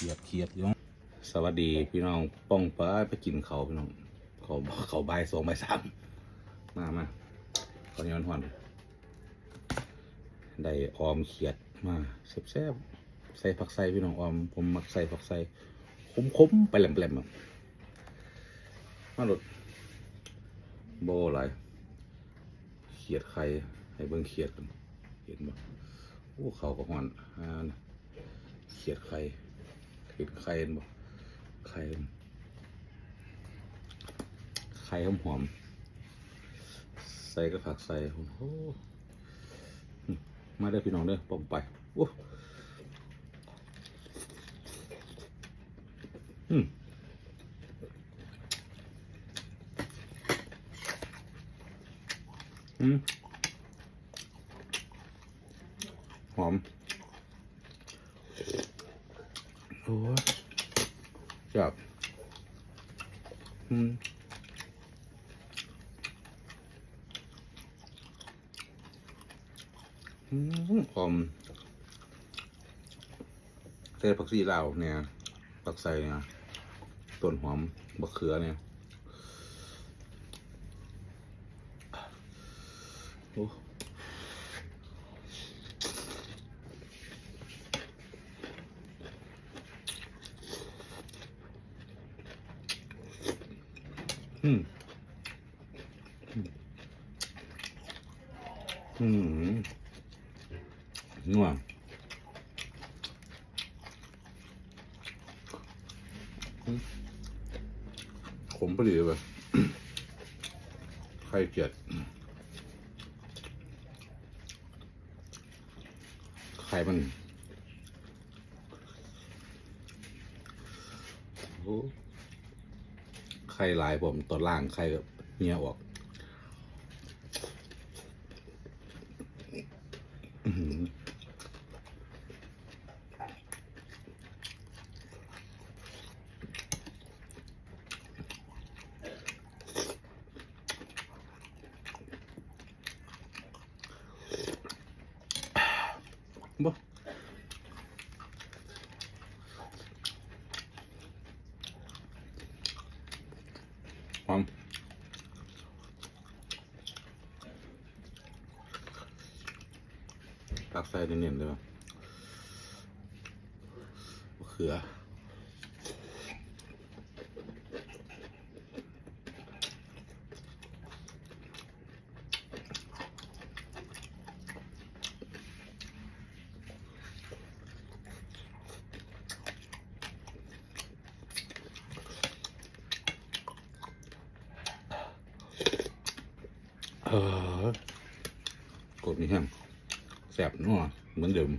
เขียดอยู่สวัสดีพี่น้องป้องป้าไปกินเขาพี่น้องเขาเขาใบสองใบสามมามาขอย้อนหอนได้ออมเขียดมาแซ่บๆใส่ผักใส่พี่น้องออมผมมักใส่ผักใส่คมๆไปแหลมๆอะมาหลดโบอะไรเขียดไข่ให้เบิ่งเขียดกันเห็นบ่โอ้เขาก็หอนอ่าเขียดไข่ เห็นไข่บ่ไข่ไข่หอมหอมๆใส่ก็ผักใส่โอ้โหอืมมาเด้พี่น้องเด้อป้อมไปโอ้อืมอืมหอม โอ้จับอืมอืมหอมเศษผักชีลาวเนี่ยผักใส่เนี่ยต้นหอมบะเขือเนี่ยโอ้ อืมอืมนัวขมพอดีเลยไข่เจียดไข่มัน โอ้ ข่หลายผมตอนล่างไข่แบบเนี้ยออกบ่ หอมตักใส่เนียนๆเลยว่ะมะเขือ เออกดนี่แห้งแสบนัวเหมือนเดิม